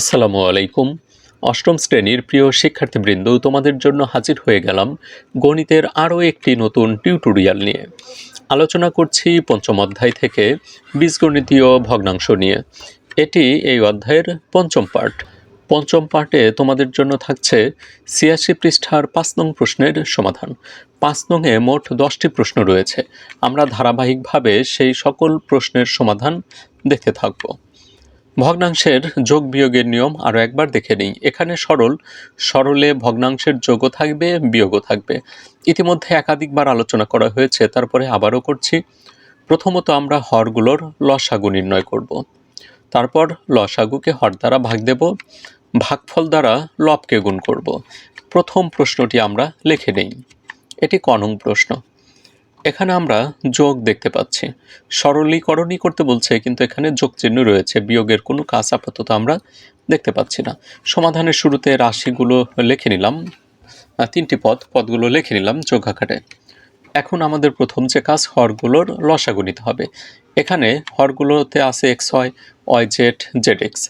আসসালামু আলাইকুম। অষ্টম শ্রেণির প্রিয় শিক্ষার্থীবৃন্দ, তোমাদের জন্য হাজির হয়ে গেলাম গণিতের আরও একটি নতুন টিউটোরিয়াল নিয়ে। আলোচনা করছি পঞ্চম অধ্যায় থেকে বীজগণিতীয় ভগ্নাংশ নিয়ে। এটি এই অধ্যায়ের পঞ্চম পার্ট পঞ্চম পার্টে তোমাদের জন্য থাকছে ছিয়াশি পৃষ্ঠার পাঁচ নং প্রশ্নের সমাধান। পাঁচ নংয়ে মোট দশটি প্রশ্ন রয়েছে। আমরা ধারাবাহিকভাবে সেই সকল প্রশ্নের সমাধান দেখতে থাকব। ভগ্নাংশের যোগ বিয়োগের নিয়ম আরও একবার দেখে নিই। এখানে সরল, সরলে ভগ্নাংশের যোগও থাকবে, বিয়োগও থাকবে। ইতিমধ্যে একাধিকবার আলোচনা করা হয়েছে, তারপরে আবারও করছি। প্রথমত আমরা হরগুলোর লসাগু নির্ণয় করব। তারপর লসাগুকে হর দ্বারা ভাগ দেব, ভাগফল দ্বারা লবকে গুণ করব। প্রথম প্রশ্নটি আমরা লিখে নেই। এটি কনং প্রশ্ন। এখানে আমরা যোগ দেখতে পাচ্ছি। সরলীকরণই করতে বলছে, কিন্তু এখানে যোগ চিহ্ন রয়েছে। বিয়োগের কোনো কাজ আপাতত আমরা দেখতে পাচ্ছি না। সমাধানের শুরুতে রাশিগুলো লিখে নিলাম। তিনটি পদ, পদগুলো লিখে নিলাম যোগ আকারে এখন আমাদের প্রথম যে কাজ, হরগুলোর লসাগু নিতে হবে। এখানে হরগুলোতে আছে এক্স হয় ওয়াই, জেড জেড এক্স।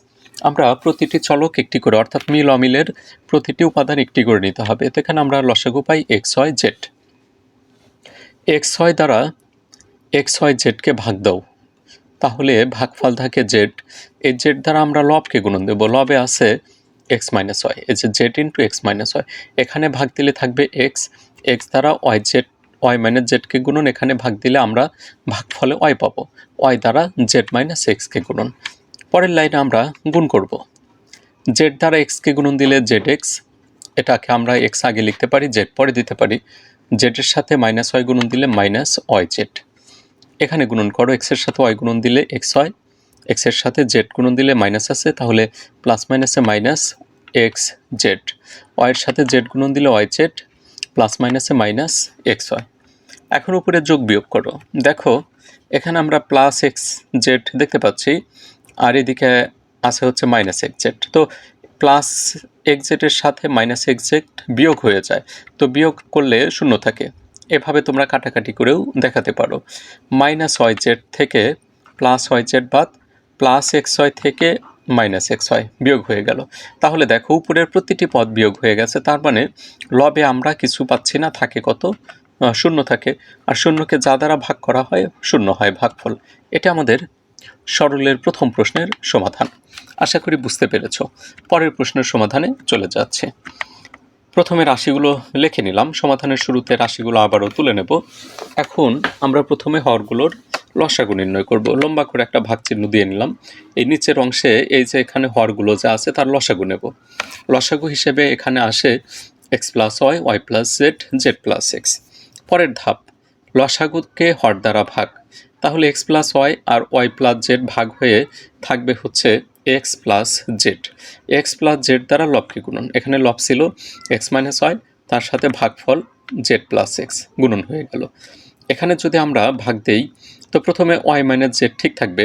আমরা প্রতিটি চলক একটি করে, অর্থাৎ মিল অমিলের প্রতিটি উপাদান একটি করে নিতে হবে। তো এখানে আমরা লসাগু পাই এক্স হয় জেড। এক্স হয় দ্বারা এক্স হয় জেডকে ভাগ দাও। তাহলে ভাগফল থাকে জেড। এই জেড দ্বারা আমরা লবকে গুণন দেবো। লবে আছে এক্স মাইনাস ওয়াই এই যে z into x minus y এখানে ভাগ দিলে থাকবে এক্স। এক্স দ্বারা ওয়াই জেড, ওয়াই মাইনাস জেডকে গুণন। এখানে ভাগ দিলে আমরা ভাগফলে ওয়াই পাবো। ওয়াই দ্বারা জেড মাইনাস এক্সকে গুণন। পরের লাইনে আমরা গুণ করব। জেড দ্বারা এক্সকে গুণন দিলে জেড এক্স। এটাকে আমরা এক্স আগে লিখতে পারি, জেড পরে দিতে পারি। জেডের সাথে মাইনাস ওয়াই গুণন দিলে মাইনাস ওয়াই জেড এখানে গুণন করো এক্সের সাথে ওয়াই গুণন দিলে এক্স ওয়াই এক্সের সাথে জেড গুণন দিলে মাইনাস আছে, তাহলে প্লাস মাইনাসে মাইনাস এক্স জেড ওয়াইয়ের সাথে জেড গুণন দিলে ওয়াই জেড প্লাস মাইনাসে মাইনাস এক্স ওয়াই এখন উপরে যোগ বিয়োগ করো। দেখো, এখানে আমরা প্লাস এক্স জেড দেখতে পাচ্ছি, আর এদিকে আছে হচ্ছে মাইনাস এক্স জেড তো প্লাস এক্স জেডের সাথে মাইনাস এক্স জেড বিয়োগ হয়ে যায়। তো বিয়োগ করলে শূন্য থাকে। এভাবে তোমরা কাটাকাটি করেও দেখাতে পারো। মাইনাস ওয়াই জেড থেকে প্লাস ওয়াই জেড বাদ প্লাস এক্স ওয়াই থেকে মাইনাস এক্স ওয়াই বিয়োগ হয়ে গেল। তাহলে দেখো, উপরের প্রতিটি পদ বিয়োগ হয়ে গেছে। তার মানে লবে আমরা কিছু পাচ্ছি না, থাকে কত? শূন্য থাকে। আর শূন্যকে যা দ্বারা ভাগ করা হয়, শূন্য হয় ভাগফল। এটা আমাদের সরলের প্রথম প্রশ্নের সমাধান। আশা করি বুঝতে পেরেছ। পরের প্রশ্নের সমাধানে চলে যাচ্ছে। প্রথমে রাশিগুলো লিখে নিলাম। সমাধানের শুরুতে রাশিগুলো আবারও তুলে নেব। এখন আমরা প্রথমে হরগুলোর লসাগু নির্ণয় করব। লম্বা করে একটা ভাগ চিহ্ন দিয়ে নিলাম। এই নিচের অংশে এই যে এখানে হরগুলো যা আছে তার লসাগু নেব। লসাগু হিসেবে এখানে আসে x plus y y plus z z plus x. পরের ধাপ, লসাগুকে হর দ্বারা ভাগ। তাহলে এক্স প্লাস ওয়াই আর ওয়াই প্লাস জেড ভাগ হয়ে থাকবে হচ্ছে x plus z x plus z দ্বারা লবকে গুণন? এখানে লব ছিল এক্স মাইনাস ওয়াই তার সাথে ভাগফল জেড প্লাস এক্স গুণন হয়ে গেল। এখানে যদি আমরা ভাগ দেই, তো প্রথমে ওয়াই মাইনাস জেড ঠিক থাকবে।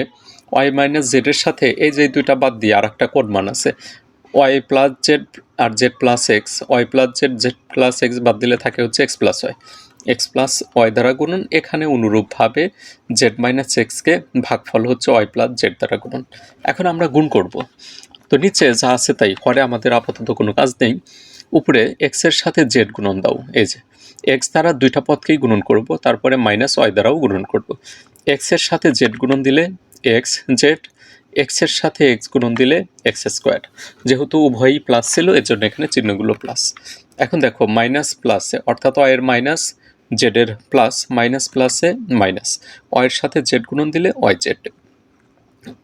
ওয়াই মাইনাস জেডের সাথে এই যে দুইটা বাদ দিয়ে আর একটা কোড মান আছে ওয়াই প্লাস জেড আর z plus x, y plus z z plus x বাদ দিলে থাকে হচ্ছে x plus y. X plus y দ্বারা গুণন এখানে অনুরূপভাবে জেড মাইনাস এক্সকে ভাগফল হচ্ছে ওয়াই প্লাস জেড দ্বারা গুণন। এখন আমরা গুণ করব। তো নিচে যা আছে তাই হরে আমাদের আপাতত কোনো কাজ নেই। উপরে এক্সের সাথে জেড গুণন দাও, এই যে। এক্স দ্বারা দুইটা পদকেই গুণন করব, তারপরে মাইনাস ওয়াই দ্বারাও গুণন করব। এক্সের সাথে জেড গুণন দিলে এক্স, জেড এক্সের সাথে এক্স গুণন দিলে এক্স স্কোয়ার। যেহেতু উভয়ই প্লাস ছিল এর জন্য এখানে চিহ্নগুলো প্লাস এখন দেখো মাইনাস প্লাসে অর্থাৎ ওয়ের মাইনাস জেডের প্লাস মাইনাস প্লাসে মাইনাস ওয়ের সাথে জেড গুণন দিলে ওয়াই জেড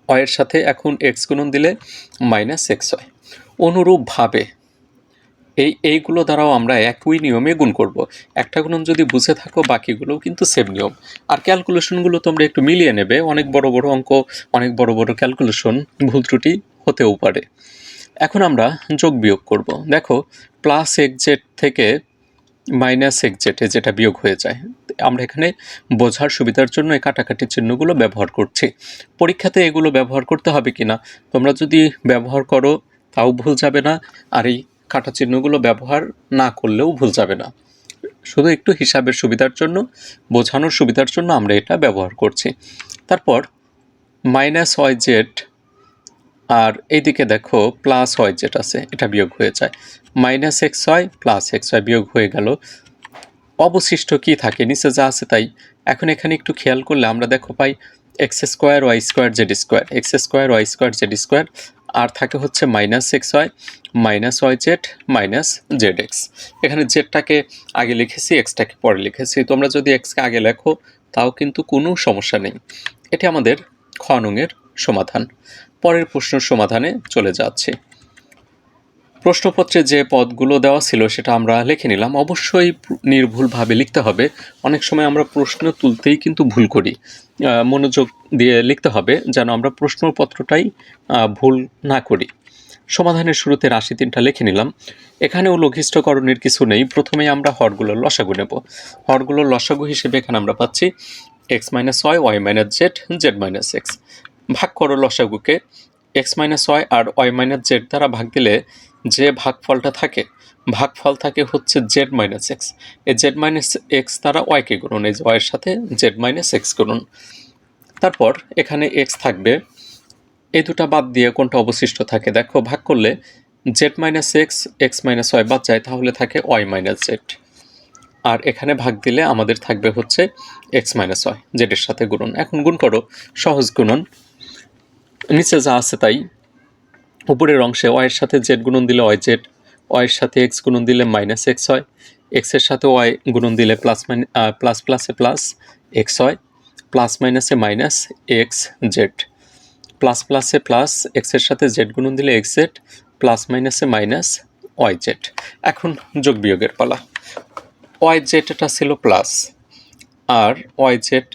ওয়ের সাথে এখন এক্স গুণন দিলে মাইনাস এক্স ওয়াই অনুরূপভাবে এই, এইগুলো দ্বারাও আমরা একই নিয়মে গুণ করব। একটা গুণন যদি বুঝে থাকো, বাকিগুলোও কিন্তু সেম নিয়ম। আর ক্যালকুলেশনগুলো তোমরা একটু মিলিয়ে নেবে, অনেক বড় বড় অঙ্ক, অনেক বড় বড় ক্যালকুলেশন ভুল ত্রুটি হতেও পারে। এখন আমরা যোগ বিয়োগ করব। দেখো প্লাস এক্সজেড থেকে মাইনাস এক্সজেটে যেটা বিয়োগ হয়ে যায়, আমরা এখানে বোঝার সুবিধার জন্য এই কাটাকাটি চিহ্নগুলো ব্যবহার করছি। পরীক্ষাতে এগুলো ব্যবহার করতে হবে কিনা, তোমরা যদি ব্যবহার করো, তাও ভুল যাবে না। আর এই কাটা চিহ্নগুলো ব্যবহার না করলেও ভুল যাবে না। শুধু একটু হিসাবের সুবিধার জন্য, বোঝানোর সুবিধার জন্য আমরা এটা ব্যবহার করছি। তারপর মাইনাস ওয়াই জেড আর এইদিকে দেখো প্লাস হয় জেড আছে, এটা বিয়োগ হয়ে যায়। Minus x y plus x y বিয়োগ হয়ে গেল। অবশিষ্ট কি থাকে? নিচে যা আছে তাই। এখন এখানে একটু খেয়াল করলে আমরা দেখো পাই x square y square z square x square y square z square আর থাকে হচ্ছে minus x y minus y z minus z x এখানে জেডটাকে আগে লিখেছি এক্সটাকে পরে লিখেছি। তোমরা যদি এক্সকে আগে লেখো, তাও কিন্তু কোনো সমস্যা নেই। এটি আমাদের খ নংয়ের সমাধান। পরের প্রশ্নের সমাধানে চলে যাচ্ছে। প্রশ্নপত্রে যে পদগুলো দেওয়া ছিল, সেটা আমরা লিখে নিলাম। অবশ্যই নির্ভুলভাবে লিখতে হবে। অনেক সময় আমরা প্রশ্ন তুলতেই কিন্তু ভুল করি। মনোযোগ দিয়ে লিখতে হবে যেন আমরা প্রশ্নপত্রটাই ভুল না করি। সমাধানের শুরুতে রাশি তিনটা লিখে নিলাম। এখানেও লঘিষ্ঠকরণের কিছু নেই। প্রথমেই আমরা হরগুলোর লসাগু নেব। হরগুলোর লসাগু হিসেবে এখানে আমরা পাচ্ছি x minus y y minus z z minus x ভাগ করো লসাগুকে। এক্স মাইনাস ওয়াই আর ওয়াই মাইনাস জেড দ্বারা ভাগ দিলে যে ভাগফলটা থাকে ভাগফল থাকে হচ্ছে জেড মাইনাস এক্স এই জেড মাইনাস এক্স দ্বারা ওয়াইকে গুণন, এই ওয়াইয়ের সাথে জেড মাইনাস এক্স গুণন। তারপর এখানে এক্স থাকবে, এই দুটা বাদ দিয়ে কোনটা অবশিষ্ট থাকে? দেখো, ভাগ করলে z minus x x minus y বাদ যায়, তাহলে থাকে ওয়াই মাইনাস জেড আর এখানে ভাগ দিলে আমাদের থাকবে হচ্ছে এক্স মাইনাস ওয়াই জেডের সাথে গুণন। এখন গুণ করো, সহজ গুণন। নিচে যা আছে তাই, উপরের অংশে ওয়াইয়ের সাথে জেড গুণন দিলে ওয়াই জেড ওয়াইয়ের সাথে এক্স গুণন দিলে মাইনাস এক্স হয় এক্সের সাথে ওয়াই গুণন দিলে প্লাস মাইন প্লাস প্লাসে প্লাস এক্স হয় প্লাস মাইনাসে মাইনাস এক্স জেড প্লাস প্লাসে প্লাস এক্সের সাথে জেড গুণন দিলে এক্স জেড প্লাস মাইনাসে মাইনাস ওয়াই জেড এখন যোগ বিয়োগের পালা। ওয়াই জেড এটা ছিল প্লাস আর ওয়াই জেড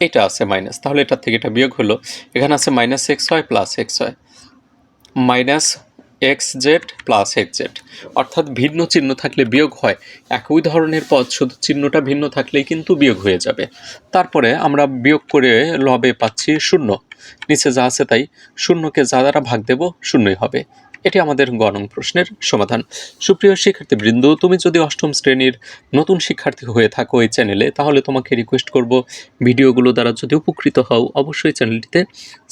এটা আছে মাইনাস তাহলে এটার থেকে এটা বিয়োগ হলো, এখানে আছে minus x y plus x y minus x z plus x z. অর্থাৎ ভিন্ন চিহ্ন থাকলে বিয়োগ হয়। একই ধরনের পদ, শুধু চিহ্নটা ভিন্ন থাকলেই কিন্তু বিয়োগ হয়ে যাবে। তারপরে আমরা বিয়োগ করে লবে পাচ্ছি শূন্য। নিচে যা আছে তাই শূন্যকে যা দ্বারা ভাগ দেব, শূন্যই হবে। এটি আমাদের গণং প্রশ্নের সমাধান। সুপ্রিয় শিক্ষার্থীবৃন্দ, তুমি যদি অষ্টম শ্রেণির নতুন শিক্ষার্থী হয়ে থাকো এই চ্যানেলে, তাহলে তোমাকে রিকোয়েস্ট করব ভিডিওগুলো দ্বারা যদি উপকৃত হও, অবশ্যই চ্যানেলটিতে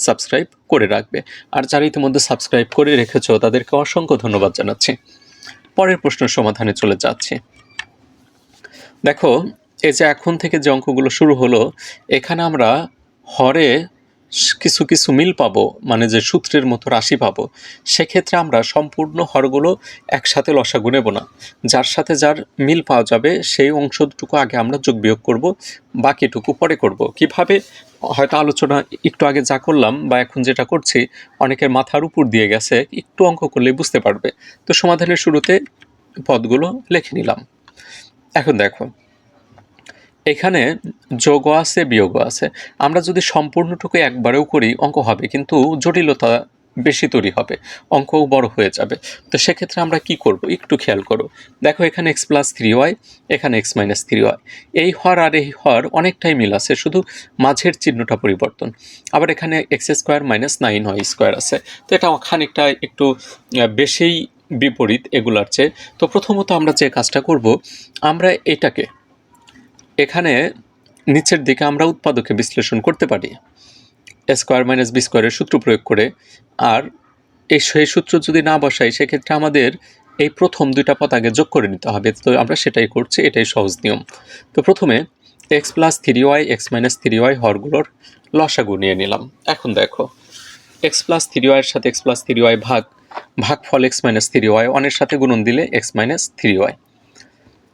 সাবস্ক্রাইব করে রাখবে। আর যারা ইতিমধ্যে সাবস্ক্রাইব করে রেখেছ, তাদেরকে অসংখ্য ধন্যবাদ জানাচ্ছি। পরের প্রশ্নের সমাধানে চলে যাচ্ছি। দেখো, এই যে এখন থেকে যে অঙ্কগুলো শুরু হলো, এখানে আমরা হরে কিছু কিছু মিল পাবো মানে যে সূত্রের মতো রাশি পাবো, সেক্ষেত্রে আমরা সম্পূর্ণ হরগুলো একসাথে লসাগু নেব না। যার সাথে যার মিল পাওয়া যাবে, সেই অংশটুকু আগে আমরা যোগ বিয়োগ করব, বাকিটুকু পরে করব। কীভাবে? হয়তো আলোচনা একটু আগে যা করলাম বা এখন যেটা করছি, অনেকের মাথার উপর দিয়ে গেছে, একটু অঙ্ক করলে বুঝতে পারবে। তো সমাধানের শুরুতে পদগুলো লিখে নিলাম। এখন দেখো এখানে যোগও আছে বিয়োগও আছে। আমরা যদি সম্পূর্ণটুকু একবারেও করি, অঙ্ক হবে, কিন্তু জটিলতা বেশি তৈরি হবে, অঙ্কও বড় হয়ে যাবে। তো সেক্ষেত্রে আমরা কি করব? একটু খেয়াল করো। দেখো এখানে এক্স প্লাস থ্রি ওয়াই এখানে এক্স মাইনাস থ্রি ওয়াই এই হর আর এই হর অনেকটাই মিল আছে, শুধু মাঝের চিহ্নটা পরিবর্তন। আবার এখানে x square minus nine y square আছে। তো এটা খানিকটা একটু বেশিই বিপরীত এগুলার চেয়ে। তো প্রথমত আমরা যে কাজটা করব, আমরা এটাকে এখানে নিচের দিকে আমরা উৎপাদকে বিশ্লেষণ করতে পারি। স্কোয়ার মাইনাস বি স্কোয়ারের সূত্র প্রয়োগ করে। আর এই সেই সূত্র যদি না বসাই, সেক্ষেত্রে আমাদের এই প্রথম দুইটা পদ আগে যোগ করে নিতে হবে। তো আমরা সেটাই করছি, এটাই সহজ নিয়ম। তো প্রথমে x plus three y x minus three y হরগুলোর লসাগু নিয়ে নিলাম। এখন দেখো এক্স প্লাস থ্রি ওয়াইয়ের সাথে এক্স প্লাস থ্রি ওয়াই ভাগ ভাগ ফল এক্স মাইনাস থ্রি ওয়াই অনের সাথে গুণন দিলে X minus three Y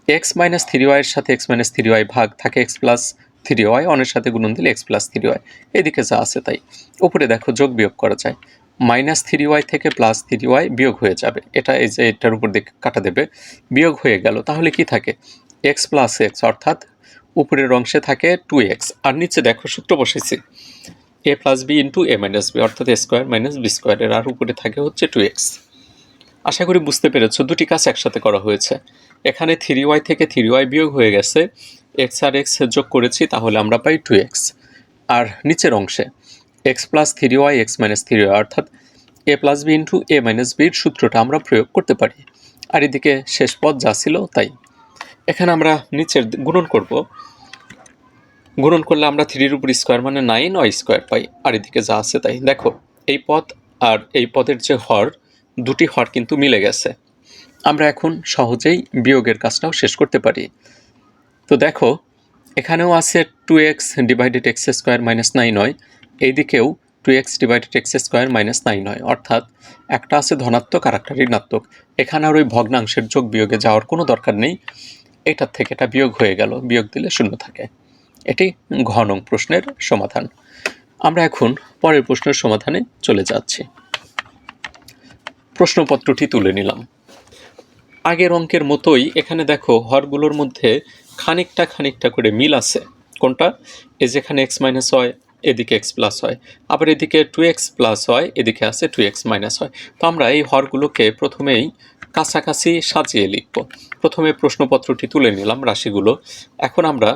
X minus three ওয়াইয়ের সাথে এক্স মাইনাস থ্রি ওয়াই ভাগ থাকে, এক্স প্লাস থ্রি ওয়াই, অনের সাথে গুণন দিলে এক্স প্লাস থ্রি ওয়াই। এদিকে যা আছে তাই। উপরে দেখো যোগ বিয়োগ করা যায়। মাইনাস থ্রি ওয়াই থেকে প্লাস থ্রি ওয়াই বিয়োগ হয়ে যাবে। এটা এই যে এটার উপর দিকে কাটা দেবে। বিয়োগ হয়ে গেল। তাহলে কি থাকে? এক্স প্লাস এক্স অর্থাৎ উপরের অংশে থাকে টু এক্স। আর নিচে দেখো সূত্র বসেছি। A plus b into a minus b অর্থাৎ এ স্কোয়ার মাইনাস বি স্কোয়ারের আর উপরে থাকে হচ্ছে টু এক্স। আশা করি বুঝতে পেরেছ। দুটি কাজ একসাথে করা হয়েছে। এখানে থ্রি ওয়াই থেকে থ্রি ওয়াই বিয়োগ হয়ে গেছে এক্স আর এক্স যোগ করেছি, তাহলে আমরা পাই টু এক্স আর নিচের অংশে x plus three y x minus three y অর্থাৎ a plus b into a minus বির সূত্রটা আমরা প্রয়োগ করতে পারি। আর এদিকে শেষ পদ যা ছিল তাই। এখানে আমরা নিচের গুণন করব। গুণন করলে আমরা থ্রির উপর স্কোয়ার মানে নাইন ওয়াই স্কোয়ার পাই। আর এদিকে যা আছে তাই। দেখো, এই পথ আর এই পথের যে হর, দুটি হর কিন্তু মিলে গেছে। আমরা এখন সহজেই বিয়োগের কাজটাও শেষ করতে পারি। তো দেখো, এখানেও আছে two x divided x square minus nine হয়, এইদিকেও two x divided x square minus nine হয়। অর্থাৎ একটা আছে ধনাত্মক আর একটা ঋণাত্মক। এখানে আর ওই ভগ্নাংশের যোগ বিয়োগে যাওয়ার কোনো দরকার নেই। এটার থেকে এটা বিয়োগ হয়ে গেল, বিয়োগ দিলে শূন্য থাকে। এটি ঘনং প্রশ্নের সমাধান। আমরা এখন পরের প্রশ্নের সমাধানে চলে যাচ্ছি। প্রশ্নপত্রটি তুলে নিলাম। আগের অঙ্কের মতোই এখানে দেখো হরগুলোর মধ্যে খানিকটা খানিকটা করে মিল আছে। কোনটা? এই যেখানে এক্স মাইনাস হয় এদিকে এক্স প্লাস হয় আবার এদিকে টু এক্স প্লাস হয় এদিকে আছে টু এক্স মাইনাস হয় তো আমরা এই হরগুলোকে প্রথমেই কাছাকাছি সাজিয়ে লিখব। প্রথমে প্রশ্নপত্রটি তুলে নিলাম রাশিগুলো। এখন আমরা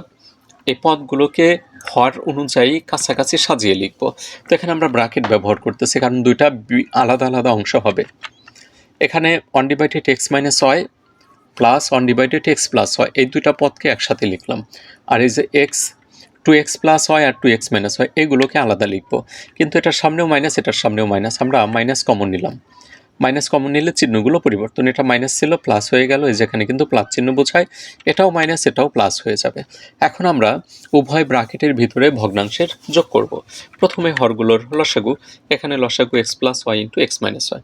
এই পদগুলোকে হর অনুযায়ী কাছাকাছি সাজিয়ে লিখব। তো এখানে আমরা ব্রাকেট ব্যবহার করতেছি, কারণ দুইটা আলাদা আলাদা অংশ হবে। এখানে ওয়ান ডিভাইডেড এক্স মাইনাস হয় plus one divided x plus হয় এই দুইটা পদকে একসাথে লিখলাম। আর এই যে এক্স টু এক্স প্লাস হয় আর টু এক্স মাইনাস হয় এগুলোকে আলাদা লিখব। কিন্তু এটার সামনেও মাইনাস এটার সামনেও মাইনাস আমরা মাইনাস কমন নিলাম। মাইনাস কমন নিলে চিহ্নগুলো পরিবর্তন, এটা মাইনাস ছিল প্লাস হয়ে গেল, এই যেখানে কিন্তু প্লাস চিহ্ন বোঝায়, এটাও মাইনাস এটাও প্লাস হয়ে যাবে। এখন আমরা উভয় ব্রাকেটের ভিতরে ভগ্নাংশের যোগ করব। প্রথমে হরগুলোর লসাগু, এখানে লসাগু x plus y into x minus y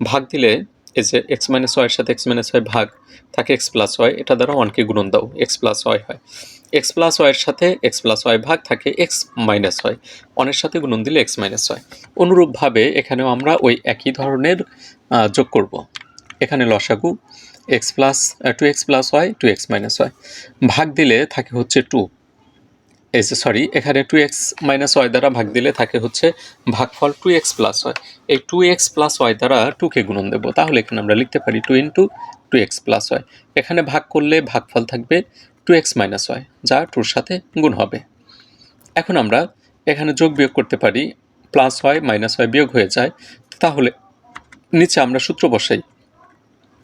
ভাগ দিলে এই যে এক্স মাইনাস ওয়াইয়ের সাথে এক্স মাইনাস ওয়াই ভাগ থাকে এক্স প্লাস ওয়াই এটা দ্বারা ওয়ানকে গুণন দাও এক্স প্লাস ওয়াই হয়। এক্স প্লাস ওয়াইয়ের সাথে এক্স প্লাস ওয়াই ভাগ থাকে এক্স মাইনাস ওয়াই ওয়ানের সাথে গুণন দিলে এক্স মাইনাস ওয়াই অনুরূপভাবে এখানেও আমরা ওই একই ধরনের যোগ করব। এখানে লসাগু x plus two x plus y two x minus y ভাগ দিলে থাকে হচ্ছে টু এই যে সরি এখানে টু এক্স মাইনাস ওয়াই দ্বারা ভাগ দিলে থাকে হচ্ছে ভাগফল টু এক্স প্লাস ওয়াই এই টু এক্স প্লাস ওয়াই দ্বারা টুকে গুণন দেবো। তাহলে এখানে আমরা লিখতে পারি two into two x plus y এখানে ভাগ করলে ভাগফল থাকবে টু এক্স মাইনাস ওয়াই যা টুর সাথে গুণ হবে। এখন আমরা এখানে যোগ বিয়োগ করতে পারি প্লাস ওয়াই মাইনাস ওয়াই বিয়োগ হয়ে যায়। তাহলে নিচে আমরা সূত্র বসাই।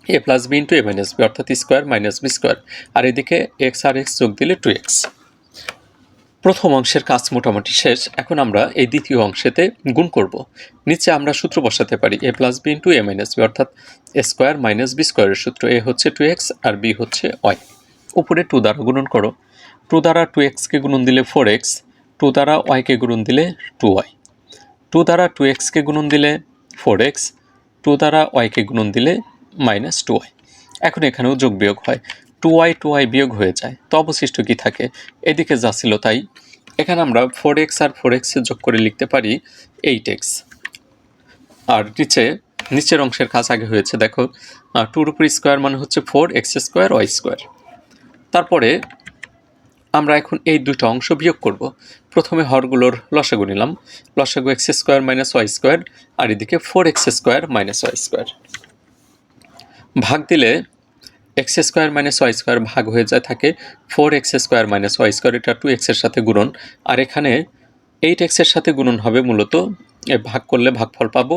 A plus b into a minus b অর্থাৎ স্কোয়ার মাইনাস বি স্কোয়ার আর এদিকে এক্স আর এক্স যোগ দিলে টু এক্স প্রথম অংশের কাজ মোটামুটি শেষ। এখন আমরা এই দ্বিতীয় অংশেতে গুণ করব। নিচে আমরা সূত্র বসাতে পারি a plus b into a minus b অর্থাৎ এ স্কোয়ার মাইনাস বি স্কোয়ারের সূত্র এ হচ্ছে টু এক্স আর বি হচ্ছে ওয়াই উপরে টু দ্বারা গুণন করো। টু দ্বারা টু এক্সকে গুণন দিলে ফোর এক্স টু দ্বারা ওয়াইকে গুণন দিলে টু ওয়াই টু দ্বারা টু এক্সকে গুণন দিলে ফোর এক্স টু দ্বারা ওয়াইকে গুণন দিলে মাইনাস টু ওয়াই এখন এখানেও যোগ বিয়োগ হয়। টু ওয়াই টু ওয়াই বিয়োগ হয়ে যায়, তো অবশিষ্ট কি থাকে? এদিকে যা ছিল তাই। এখানে আমরা ফোর এক্স আর ফোর এক্সে যোগ করে লিখতে পারি এইট এক্স আর নিচে, নিচের অংশের কাজ আগে হয়েছে, দেখো। টুর উপর স্কোয়ার মানে হচ্ছে four x square y square তারপরে আমরা এখন এই দুটো অংশ বিয়োগ করব। প্রথমে হরগুলোর লসাগু নিলাম। লসাগু x square minus y square আর এদিকে four x square minus y square ভাগ দিলে x square minus y square ভাগ হয়ে যায় থাকে, four x square minus y square, এটা টু এক্সের সাথে গুণন। আর এখানে এইট এক্সের সাথে গুণন হবে মূলত ভাগ করলে ভাগফল পাবো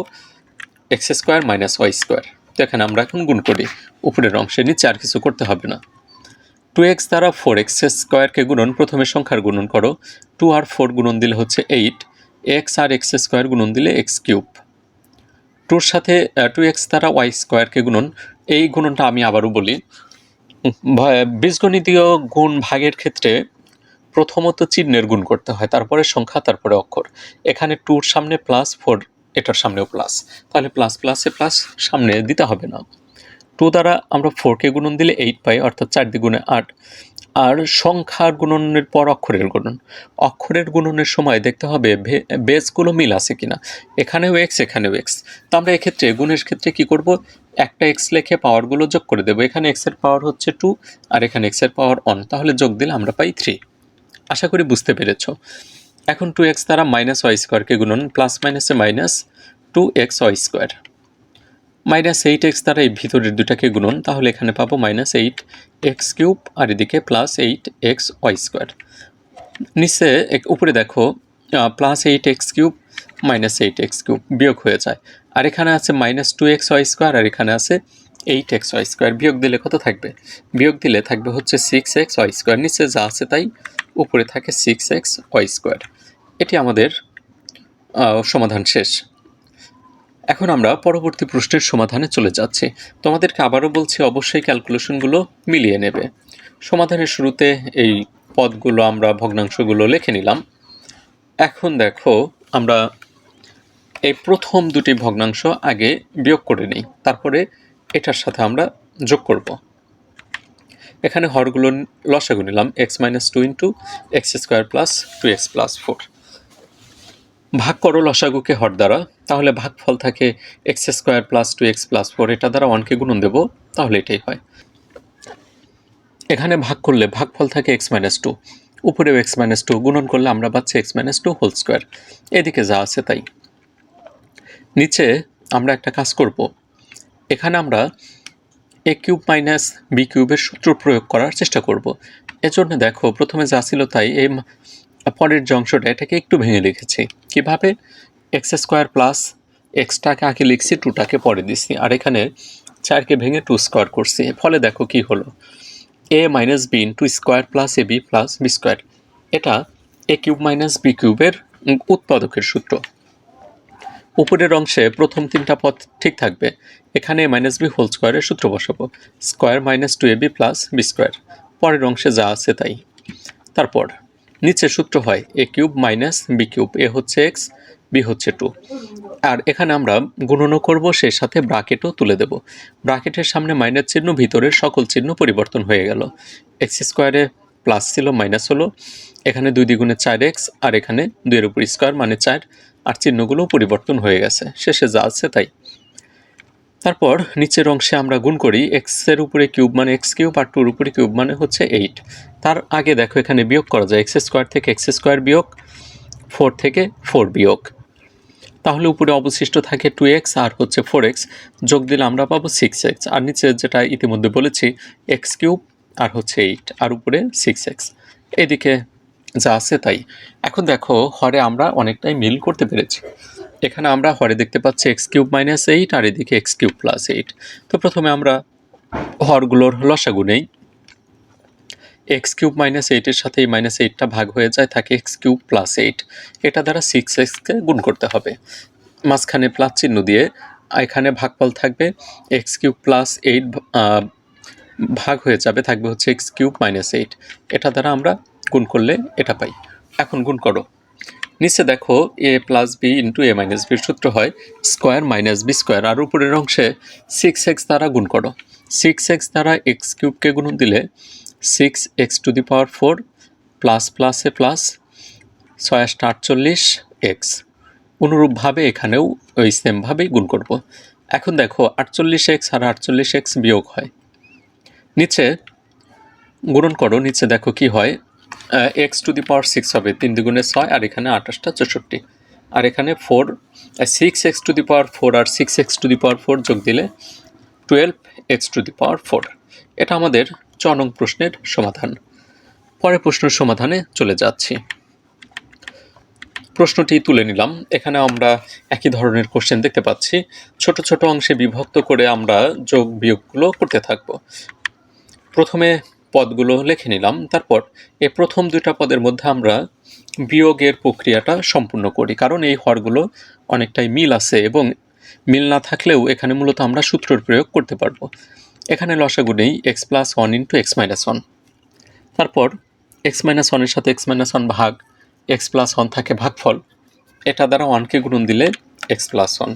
x square minus y square. তো এখানে আমরা এখন গুণ করি, উপরের অংশে নিচে আর কিছু করতে হবে না। টু এক্স দ্বারা ফোর এক্স স্কোয়ারকে গুণন, প্রথমে সংখ্যার গুণন করো, টু আর ফোর গুণন দিলে হচ্ছে এইট, এক্স আর এক্স স্কোয়ার গুণন দিলে এক্স কিউব। টুর সাথে টু এক্স দ্বারা ওয়াই স্কোয়ারকে গুণন এই গুণনটা আমি আবারও বলি। বীজগণিতীয় গুণ ভাগের ক্ষেত্রে প্রথমত চিহ্নের গুণ করতে হয়, তারপরে সংখ্যা, তারপরে অক্ষর। এখানে টুর সামনে প্লাস, ফোর এটার সামনেও প্লাস। তাহলে প্লাস, প্লাসে প্লাস সামনে দিতে হবে না। টু দ্বারা আমরা ফোরকে গুণন দিলে এইট পাই, অর্থাৎ চার দ্বিগুণে আট। আর সংখ্যার গুণনের পর অক্ষরের গুণন। অক্ষরের গুণনের সময় দেখতে হবে বেসগুলো মিল আছে কিনা। এখানেও এক্স এখানেও এক্স তো আমরা এক্ষেত্রে গুণের ক্ষেত্রে কি করব? একটা এক্স লেখে পাওয়ারগুলো যোগ করে দেবো। এখানে এক্সের পাওয়ার হচ্ছে টু আর এখানে এক্সের পাওয়ার অন তাহলে যোগ দিলে আমরা পাই থ্রি আশা করি বুঝতে পেরেছ। এখন টু এক্স দ্বারা মাইনাস ওয়াই স্কোয়ারকে গুণন প্লাস মাইনাসে minus two x y square minus eight x দ্বারা এই ভিতরের দুটাকে গুণন, তাহলে এখানে পাবো মাইনাস এইট এক্স কিউব আর এদিকে plus eight x y square এক- উপরে দেখো plus eight x cube minus eight x cube বিয়োগ হয়ে যায়। আর এখানে আছে minus two x y square আর এখানে আছে এইট এক্স ওয়াই স্কোয়ার বিয়োগ দিলে কত থাকবে? বিয়োগ দিলে থাকবে হচ্ছে সিক্স এক্স ওয়াই স্কোয়ার নিচে যা আছে তাই উপরে থাকে সিক্স এক্স ওয়াই স্কোয়ার এটি আমাদের সমাধান শেষ। এখন আমরা পরবর্তী প্রশ্নের সমাধানে চলে যাচ্ছি। তোমাদেরকে আবারও বলছি, অবশ্যই ক্যালকুলেশনগুলো মিলিয়ে নেবে। সমাধানের শুরুতে এই পদগুলো আমরা ভগ্নাংশগুলো লিখে নিলাম। এখন দেখো, আমরা এই প্রথম দুটি ভগ্নাংশ আগে বিয়োগ করে নিই, তারপরে এটার সাথে আমরা যোগ করব। এখানে হরগুলো লসাগু নিলাম x minus two into x square plus two x plus four ভাগ করো লসাগুকে হর দ্বারা, তাহলে ভাগফল থাকে x square plus two x plus four এটা দ্বারা ওয়ানকে গুণন দেবো, তাহলে এটাই হয়। এখানে ভাগ করলে ভাগফল থাকে এক্স মাইনাস টু উপরেও এক্স মাইনাস টু গুণন করলে আমরা পাচ্ছি x minus two whole square এদিকে যা আছে তাই। নিচে আমরা একটা কাজ করব। এখানে আমরা এ কিউব মাইনাস বি কিউবের সূত্র প্রয়োগ করার চেষ্টা করব। এজন্য দেখো, প্রথমে যা ছিল তাই। এই পরের যে অংশটা, এটাকে একটু ভেঙে লিখেছি কীভাবে? এক্স স্কোয়ার প্লাস এক্সটাকে আগে লিখছি টুটাকে পরে দিছি। আর এখানে চারকে ভেঙে টু স্কোয়ার করছি। ফলে দেখো কি হলো? A minus b into square plus a b plus b square এটা এ কিউব মাইনাস বি কিউবের উৎপাদকের সূত্র। উপরের অংশে প্রথম তিনটা পদ ঠিক থাকবে। এখানে মাইনাস বি হোল স্কোয়ারের সূত্র বসাবো। Square minus two a b plus b square পরের অংশে যা আছে তাই। তারপর নিচে সূত্র হয় a cube minus b cube a হচ্ছে এক্স বি হচ্ছে টু আর এখানে আমরা গুণনও করব, সেই সাথে ব্রাকেটও তুলে দেব। ব্রাকেটের সামনে মাইনাস চিহ্ন, ভিতরের সকল চিহ্ন পরিবর্তন হয়ে গেল। এক্স স্কোয়ারে প্লাস ছিল মাইনাস হলো। এখানে দুই দ্বিগুণে চার এক্স আর এখানে দুইয়ের উপর স্কোয়ার মানে চার। আর চিহ্নগুলোও পরিবর্তন হয়ে গেছে। শেষে যা আছে তাই। তারপর নিচের অংশে আমরা গুণ করি এক্সের উপরে কিউব মানে এক্স কিউব আর টুর উপরে কিউব মানে হচ্ছে এইট। তার আগে দেখো এখানে বিয়োগ করা যায়। এক্স স্কোয়ার থেকে এক্স স্কোয়ার বিয়োগ, ফোর থেকে ফোর বিয়োগ। তাহলে উপরে অবশিষ্ট থাকে টু এক্স আর হচ্ছে ফোর এক্স। যোগ দিলে আমরা পাবো সিক্স এক্স। আর নিচে যেটা ইতিমধ্যে বলেছি, এক্স কিউব আর হচ্ছে এইট। আর উপরে সিক্স এক্স। এদিকে যা আছে তাই। এখন দেখো, হরে আমরা অনেকটাই মিল করতে পেরেছি। এখানে আমরা হরে দেখতে পাচ্ছি এক্স কিউব মাইনাস এইট আর এদিকে এক্স কিউব প্লাস এইট তো প্রথমে আমরা হরগুলোর লসাগু নেই। এক্স কিউব মাইনাস এইটের সাথে এই মাইনাস এইটটা ভাগ হয়ে যায় থাকে এক্স কিউব প্লাস এইট এটা দ্বারা সিক্স এক্সকে গুণ করতে হবে। মাঝখানে প্লাস চিহ্ন দিয়ে এখানে ভাগফল থাকবে এক্স কিউব প্লাস এইট ভাগ হয়ে যাবে, থাকবে হচ্ছে এক্স কিউব মাইনাস এইট এটা দ্বারা আমরা গুণ করলে এটা পাই। এখন গুণ করো। নিচে দেখো a plus b into a minus বির সূত্র হয় স্কোয়ার মাইনাস বি স্কোয়ার আর উপরের অংশে সিক্স এক্স দ্বারা গুণ করো। সিক্স এক্স দ্বারা এক্স কিউবকে গুণ দিলে six x to the power four plus প্লাসে প্লাস ছয় আটটা আটচল্লিশ এক্স অনুরূপভাবে এখানেও ওই সেমভাবেই গুণ করব। এখন দেখো আটচল্লিশ এক্স আর আটচল্লিশ এক্স বিয়োগ হয়। নিচে গুণন করো। নিচে দেখো কি হয় x to the power six হবে, তিন দ্বিগুণে ছয়, আর এখানে আঠাশটা চৌষট্টি। আর এখানে four six x to the power four R six x to the power four যোগ দিলে twelve x to the power four এটা আমাদের চ নং প্রশ্নের সমাধান। পরের প্রশ্নের সমাধানে চলে যাচ্ছি। প্রশ্নটি তুলে নিলাম। এখানে আমরা একই ধরনের কোশ্চেন দেখতে পাচ্ছি। ছোট ছোট অংশে বিভক্ত করে আমরা যোগ বিয়োগগুলো করতে থাকব। প্রথমে পদগুলো লিখে নিলাম। তারপর এ প্রথম দুটা পদের মধ্যে আমরা বিয়োগের প্রক্রিয়াটা সম্পূর্ণ করি, কারণ এই হরগুলো অনেকটাই মিল আছে এবং মিল না থাকলেও এখানে মূলত আমরা সূত্রের প্রয়োগ করতে পারব। এখানে লসাগু নেই x plus one into x minus one তারপর এক্স মাইনাস ওয়ানের সাথে এক্স মাইনাস ওয়ান ভাগ এক্স প্লাস ওয়ান থাকে ভাগফল। এটা দ্বারা ওয়ানকে গুণন দিলে এক্স প্লাস ওয়ান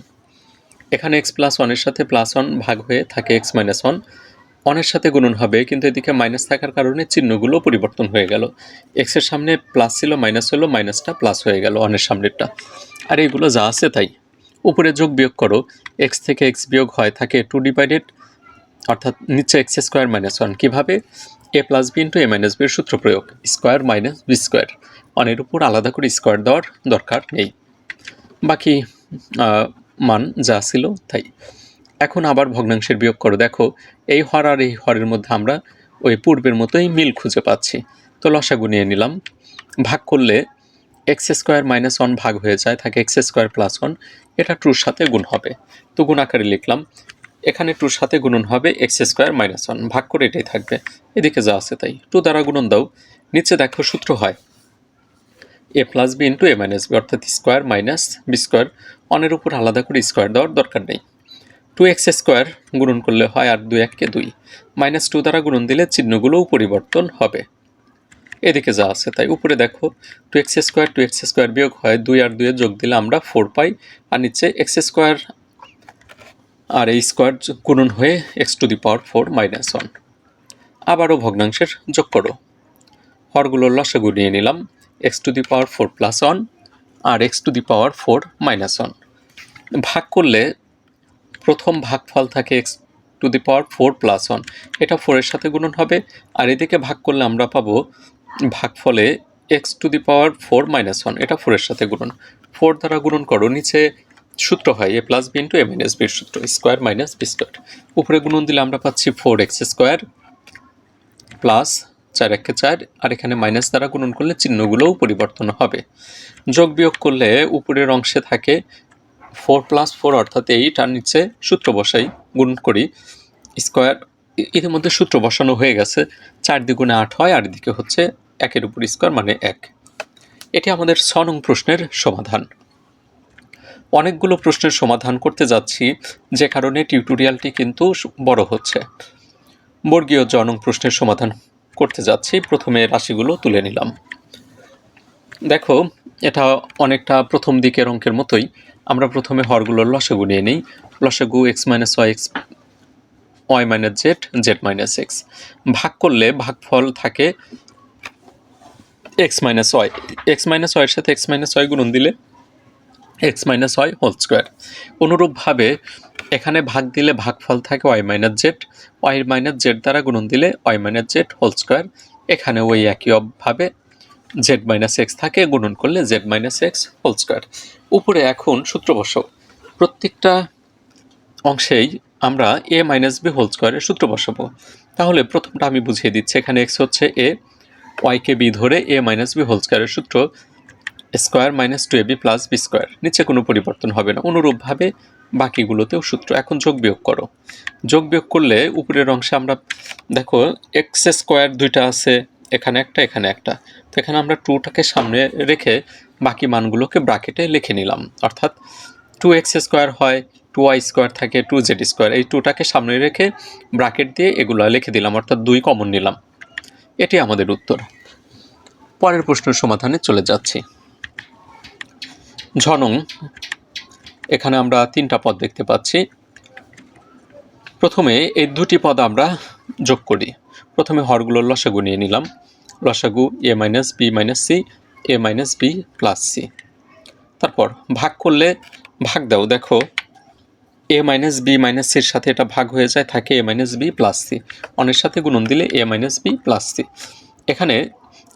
এখানে এক্স প্লাস ওয়ানের সাথে প্লাস ওয়ান ভাগ হয়ে থাকে এক্স মাইনাস ওয়ান ওয়ানের সাথে গুণন হবে, কিন্তু এদিকে মাইনাস থাকার কারণে চিহ্নগুলো পরিবর্তন হয়ে গেল। এক্সের সামনে প্লাস ছিল মাইনাস হলো মাইনাসটা প্লাস হয়ে গেল অনের সামনেরটা। আর এগুলো যা আছে তাই। উপরে যোগ বিয়োগ করো এক্স থেকে এক্স বিয়োগ হয়, থাকে টু ডিভাইডেড অর্থাৎ নিচে এক্স স্কোয়ার মাইনাস ওয়ান কীভাবে? A plus B into A minus বির সূত্র প্রয়োগ। স্কোয়ার মাইনাস বি স্কোয়ার অনের উপর আলাদা করে স্কোয়ার দেওয়ার দরকার নেই। বাকি মান যা ছিল তাই। এখন আবার ভগ্নাংশের বিয়োগ করো। দেখো, এই হর আর এই হরের মধ্যে আমরা ওই পূর্বের মতোই মিল খুঁজে পাচ্ছি। তো লসাগু নিয়ে নিলাম। ভাগ করলে এক্স স্কোয়ার মাইনাস ওয়ান ভাগ হয়ে যায় থাকে এক্স স্কোয়ার প্লাস ওয়ান এটা টুর সাথে গুণ হবে। তো গুণ আকারে লিখলাম, এখানে টুর সাথে গুণন হবে এক্স স্কোয়ার মাইনাস ওয়ান ভাগ করে এটাই থাকবে। এদিকে যা আছে তাই। টু দ্বারা গুণন দাও। নিচে দেখো সূত্র হয়। A plus b into a minus b অর্থাৎ স্কোয়ার মাইনাস বি স্কোয়ার অনের উপর আলাদা করে স্কোয়ার দেওয়ার দরকার নেই। টু এক্স স্কোয়ার গুণন করলে হয় আর দুই এককে দুই। মাইনাস টু দ্বারা গুণন দিলে চিহ্নগুলোও পরিবর্তন হবে। এদিকে যা আছে তাই উপরে দেখো two x square two x square বিয়োগ হয় দুই আর দুয়ে যোগ দিলে আমরা ফোর পাই। আর নিচে এক্স স্কোয়ার আর এই স্কোয়ার গুণন হয়ে x to the power four minus one আবারও ভগ্নাংশের যোগ করো। হরগুলোর লসাগু নিয়ে নিলাম x to the power four plus one R x to the power four minus one ভাগ করলে প্রথম ভাগফল থাকে x to the power four plus one. এটা ফোরের সাথে গুণন হবে। আর এদিকে ভাগ করলে আমরা পাবো ভাগফলে x to the power four minus one. এটা ফোরের সাথে গুণন। ফোর দ্বারা গুণন করো, নিচে সূত্র হয়, a plus b into a minus বির সূত্র, স্কোয়ার মাইনাস বি স্কোয়ার। উপরে গুণন দিলে আমরা পাচ্ছি ফোর এক্স স্কোয়ার প্লাস চার একে চার, আর এখানে মাইনাস দ্বারা গুণন করলে চিহ্নগুলোও পরিবর্তন হবে। যোগ বিয়োগ করলে উপরের অংশে থাকে ফোর প্লাস ফোর অর্থাৎ এইট আর নিচে সূত্র বসাই, গুণ করি স্কোয়ার ইতিমধ্যে সূত্র বসানো হয়ে গেছে। চার দ্বিগুণে আট হয়, আর এদিকে হচ্ছে একের উপর স্কোয়ার মানে এক। এটি আমাদের ছ নং প্রশ্নের সমাধান। অনেকগুলো প্রশ্নের সমাধান করতে যাচ্ছি, যে কারণে টিউটোরিয়ালটি কিন্তু বড় হচ্ছে। বর্গীয় জনং প্রশ্নের সমাধান করতে যাচ্ছি, প্রথমে রাশিগুলো তুলে নিলাম। দেখো, এটা অনেকটা প্রথম দিকের অঙ্কের মতোই। আমরা প্রথমে হরগুলোর লসাগু নিয়ে নিই। লসাগু x minus y x y minus z z minus x ভাগ করলে ভাগফল থাকে x minus y x minus ওয়াইয়ের সাথে এক্স মাইনাস ওয়াই গুণন দিলে x minus y whole square অনুরূপভাবে এখানে ভাগ দিলে ভাগফল থাকে y minus z y minus z দ্বারা গুণন দিলে y minus z whole square এখানে ওই একইভাবে জেড মাইনাস এক্স থাকে গুণন করলে z minus x whole square উপরে এখন সূত্র বসাও। প্রত্যেকটা অংশেই আমরা এ মাইনাস বি হোল স্কোয়ারের সূত্র বসাবো। তাহলে প্রথমটা আমি বুঝিয়ে দিচ্ছি, এখানে এক্স হচ্ছে এ ওয়াইকে বি ধরে এ মাইনাস বি হোল স্কোয়ারের সূত্র square minus two a b plus b square নিচে কোনো পরিবর্তন হবে না। অনুরূপভাবে বাকিগুলোতেও সূত্র এখন যোগ বিয়োগ করো। যোগ বিয়োগ করলে উপরের অংশে আমরা দেখো এক্স স্কোয়ার দুইটা আছে এখানে একটা এখানে একটা। তো এখানে আমরা টুটাকে সামনে রেখে বাকি মানগুলোকে ব্রাকেটে লিখে নিলাম। অর্থাৎ টু এক্স স্কোয়ার হয়, টু ওয়াই স্কোয়ার থাকে, টু জেড স্কোয়ার। এই টুটাকে সামনে রেখে ব্রাকেট দিয়ে এগুলো লিখে দিলাম, অর্থাৎ দুই কমন নিলাম। এটি আমাদের উত্তর। পরের প্রশ্নের সমাধানে চলে যাচ্ছি। ঝনং, এখানে আমরা তিনটা পদ দেখতে পাচ্ছি। প্রথমে এই দুটি পদ আমরা যোগ করি। প্রথমে হরগুলোর লসাগু নিয়ে নিলাম। লসাগু A minus B minus C, A minus B plus C. তারপর ভাগ করলে, ভাগ দাও, দেখো। এ মাইনাস বি মাইনাস সির সাথে এটা ভাগ হয়ে যায়, থাকে a minus b plus c. অনের সাথে গুণন দিলে a minus b plus c. এখানে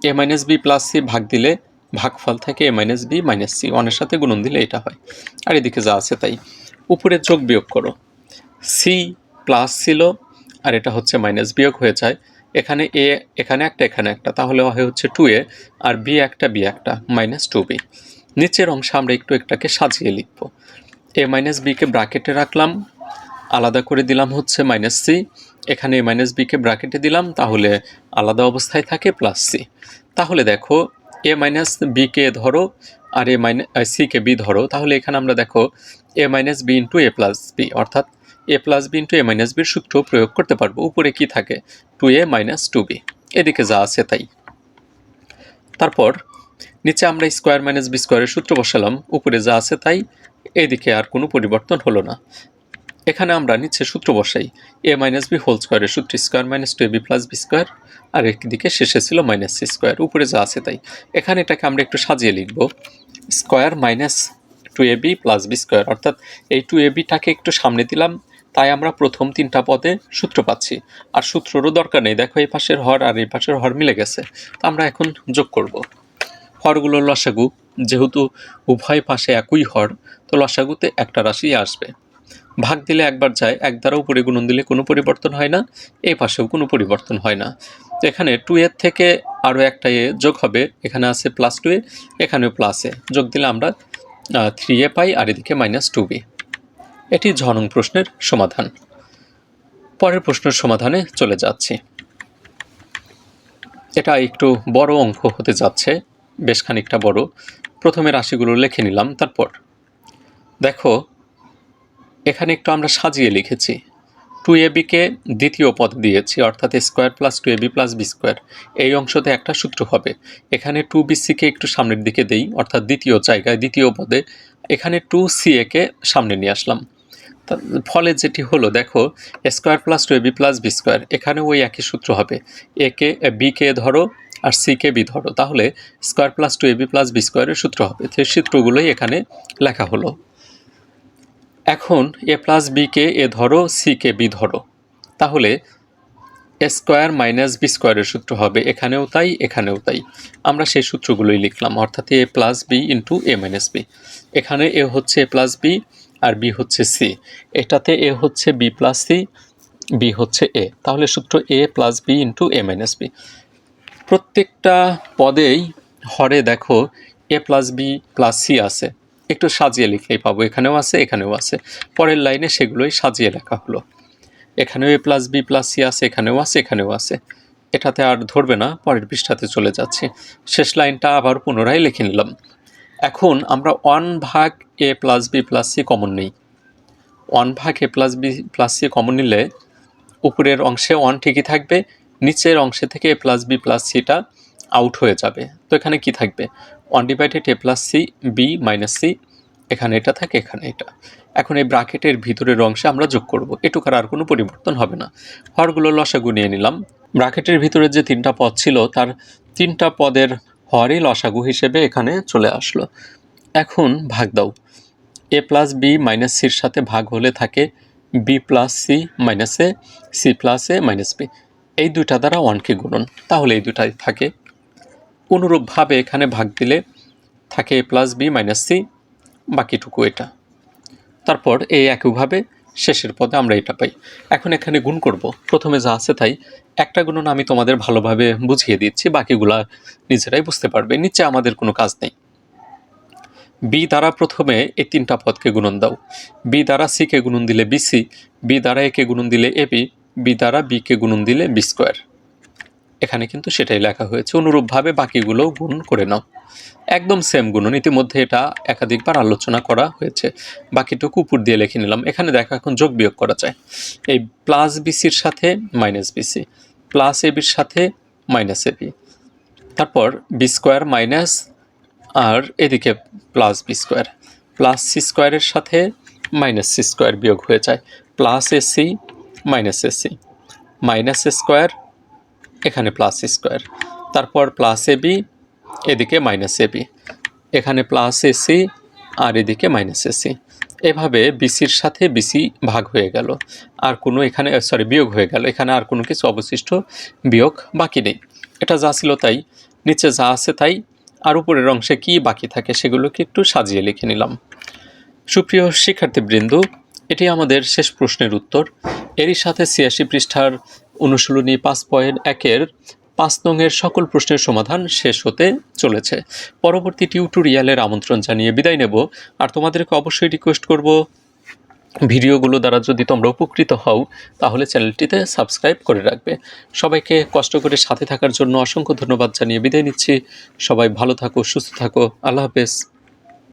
a minus b plus c ভাগ দিলে ভাগফল থাকে a minus b minus c. অনের সাথে গুণন দিলে এটা হয়। আর এদিকে যা আছে তাই। উপরে যোগ বিয়োগ করো। সি প্লাস ছিল আর এটা হচ্ছে মাইনাস বিয়োগ হয়ে যায়। এখানে এ এখানে একটা এখানে একটা। তাহলে হয় হচ্ছে টু এ আর বি একটা বি একটা মাইনাস টু বি নিচের অংশে আমরা একটু একটাকে সাজিয়ে লিখব। এ মাইনাস বিকে ব্রাকেটে রাখলাম। আলাদা করে দিলাম হচ্ছে মাইনাস সি এখানে এ মাইনাস বিকে ব্রাকেটে দিলাম, তাহলে আলাদা অবস্থায় থাকে প্লাস সি তাহলে দেখো এ মাইনাস বিকে ধরো আর এ মাইনাস সিকে বি ধরো। তাহলে এখানে আমরা দেখো a minus b into a plus b অর্থাৎ a plus b into a minus বির সূত্র প্রয়োগ করতে পারব, উপরে কি থাকে? Two a minus two b এদিকে যা আছে তাই। তারপর, নিচে আমরা স্কোয়ার মাইনাস বি স্কোয়ারের সূত্র বসালাম, উপরে যা আছে তাই, এদিকে আর কোনো পরিবর্তন হলো না। এখানে আমরা নিচে সূত্র বসাই এ মাইনাস বি হোল স্কোয়ারের সূত্র square minus two a b plus b square আর একদিকে শেষে ছিল মাইনাস সি স্কোয়ার উপরে যা আছে তাই। এখানে এটাকে আমরা একটু সাজিয়ে লিখব square minus two a b plus b square অর্থাৎ এই টু এ বিটাকে একটু সামনে দিলাম তাই আমরা প্রথম তিনটা পদে সূত্র পাচ্ছি। আর সূত্ররও দরকার নেই। দেখো এই পাশের হর আর এই পাশের হর মিলে গেছে। তো আমরা এখন যোগ করব। হরগুলোর লসাগু। যেহেতু উভয় পাশে একই হর, তো লসাগুতে একটা রাশি আসবে। ভাগ দিলে একবার যায়, এক দ্বারা উপরে দিলে কোনো পরিবর্তন হয় না, এই পাশেও কোনো পরিবর্তন হয় না। এখানে টু এর থেকে আরও একটা এ যোগ হবে। এখানে আছে প্লাস টু এ, এখানেও প্লাস এ। যোগ দিলে আমরা থ্রি এ পাই আর এদিকে মাইনাস টু বি এটি ঝনং প্রশ্নের সমাধান। পরের প্রশ্নের সমাধানে চলে যাচ্ছি। এটা একটু বড় অঙ্ক হতে যাচ্ছে, বেশ খানিকটা বড়। প্রথমে রাশিগুলো লিখে নিলাম, তারপর। দেখো, এখানে একটু আমরা সাজিয়ে লিখেছি। টু এ বিকে দ্বিতীয় পদ দিয়েছি, অর্থাৎ square plus two a b plus b square. এই অংশতে একটা সূত্র হবে। এখানে টু বি সিকে একটু সামনের দিকে দেই, অর্থাৎ দ্বিতীয় জায়গায়, দ্বিতীয় পদে। এখানে টু সি একে সামনে নিয়ে আসলাম। ফলে যেটি হলো, দেখো square plus two b plus b square এখানে ওই একই সূত্র হবে। এ কে বি কে ধরো আর সি কে বি ধরো। তাহলে square plus two a b plus b স্কোয়ারের সূত্র হবে। সেই সূত্রগুলোই এখানে লেখা হলো। এখন এ প্লাস বি কে এ ধরো সি কে বি ধরো। তাহলে এ স্কোয়ার মাইনাস বি স্কোয়ারের সূত্র হবে। এখানেও তাই এখানেও তাই। আমরা সেই সূত্রগুলোই লিখলাম। অর্থাৎ a plus b into a minus b এখানে এ হচ্ছে এ প্লাস বি আর বি হচ্ছে সি। এটাতে এ হচ্ছে বি প্লাস সি, বি হচ্ছে এ। তাহলে সূত্র a plus b into a minus b. প্রত্যেকটা পদেই হরে দেখো a plus b plus c আছে। একটু সাজিয়ে লিখলেই পাবো। এখানেও আছে এখানেও আছে। পরের লাইনে সেগুলোই সাজিয়ে লেখা হলো। এখানেও a plus b plus c আছে, এখানেও আছে এখানেও আছে। এটাতে আর ধরবে না, পরের পৃষ্ঠাতে চলে যাচ্ছে। শেষ লাইনটা আবার পুনরায় লিখে নিলাম। এখন আমরা ওয়ান ভাগ a plus b plus c common নিই। ওয়ান ভাগ a plus b plus c common নিলে উপরের অংশে ওয়ান ঠিকই থাকবে, নিচের অংশে থেকে এ প্লাস বি প্লাস সিটা আউট হয়ে যাবে। তো এখানে কি থাকবে? One divided a plus c b minus c এখানে এটা থাকে, এখানে এটা। এখন এই ব্রাকেটের ভিতরের অংশে আমরা যোগ করব। এটুকার আর কোনো পরিবর্তন হবে না। হরগুলো লসাগু নিয়ে নিলাম। ব্রাকেটের ভিতরে যে তিনটা পদ ছিল, তার তিনটা পদের হরই লসাগু হিসেবে এখানে চলে আসলো। এখন ভাগ দাও। এ প্লাস বি মাইনাস সির সাথে ভাগ হলে থাকে b plus c minus a, c plus a minus b. এই দুইটা দ্বারা ওয়ানকে গুণন, তাহলে এই দুটাই থাকে। অনুরূপভাবে এখানে ভাগ দিলে থাকে a plus b minus c, বাকিটুকু এটা। তারপর এই একইভাবে শেষের পদে আমরা এটা পাই। এখন এখানে গুণ করব। প্রথমে যা আছে তাই। একটা গুণন আমি তোমাদের ভালোভাবে বুঝিয়ে দিচ্ছি, বাকিগুলা নিজেরাই বুঝতে পারবে। নিচে আমাদের কোনো কাজ নেই। বি দ্বারা প্রথমে এই তিনটা পদকে গুণন দাও। বি দ্বারা সিকে গুণন দিলে বিসি বি দ্বারা একে গুণন দিলে এবি বি দ্বারা বিকে গুণন দিলে বি স্কোয়ার। এখানে কিন্তু সেটাই লেখা হয়েছে, অনুরূপভাবে বাকিগুলো গুণ করে নাও। একদম সেম গুণন, ইতিমধ্যে এটা একাধিকবার আলোচনা করা হয়েছে। বাকিটুকু উপর দিয়ে লিখে নিলাম। এখানে দেখো এখন যোগ বিয়োগ করা যায়। এই প্লাস বিসির সাথে মাইনাস বিসি প্লাস এবির সাথে মাইনাস এবি তারপর বি স্কোয়ার মাইনাস আর এদিকে plus b square plus c স্কোয়ারের সাথে মাইনাস সি স্কোয়ার বিয়োগ হয়ে যায়। Plus a c minus a c minus square এখানে প্লাস স্কোয়ার তারপর প্লাস এ বি এদিকে মাইনাস এ বি এখানে প্লাস এসি আর এদিকে মাইনাস এসি এভাবে বিসির সাথে বিসি ভাগ হয়ে গেল। আর কোনো এখানে সরি বিয়োগ হয়ে গেল। এখানে আর কোনো কিছু অবশিষ্ট বিয়োগ বাকি নেই। এটা যা ছিল তাই। নিচে যা আছে তাই। আর উপরের অংশে কি বাকি থাকে সেগুলোকে একটু সাজিয়ে লিখে নিলাম। সুপ্রিয় শিক্ষার্থীবৃন্দ, এটি আমাদের শেষ প্রশ্নের উত্তর। এরই সাথে ছিয়াশি পৃষ্ঠার অনুশীলনী পাঁচ পয়েন্ট একের পাঁচ নংয়ের সকল প্রশ্নের সমাধান শেষ হতে চলেছে। পরবর্তী টিউটোরিয়ালের আমন্ত্রণ জানিয়ে বিদায় নেব। আর তোমাদেরকে অবশ্যই রিকোয়েস্ট করব, ভিডিওগুলো দ্বারা যদি তোমরা উপকৃত হও, তাহলে চ্যানেলটিতে সাবস্ক্রাইব করে রাখবে। সবাইকে কষ্ট করে সাথে থাকার জন্য অসংখ্য ধন্যবাদ জানিয়ে বিদায় নিচ্ছি। সবাই ভালো থাকো, সুস্থ থাকো। আল্লাহ হাফেজ।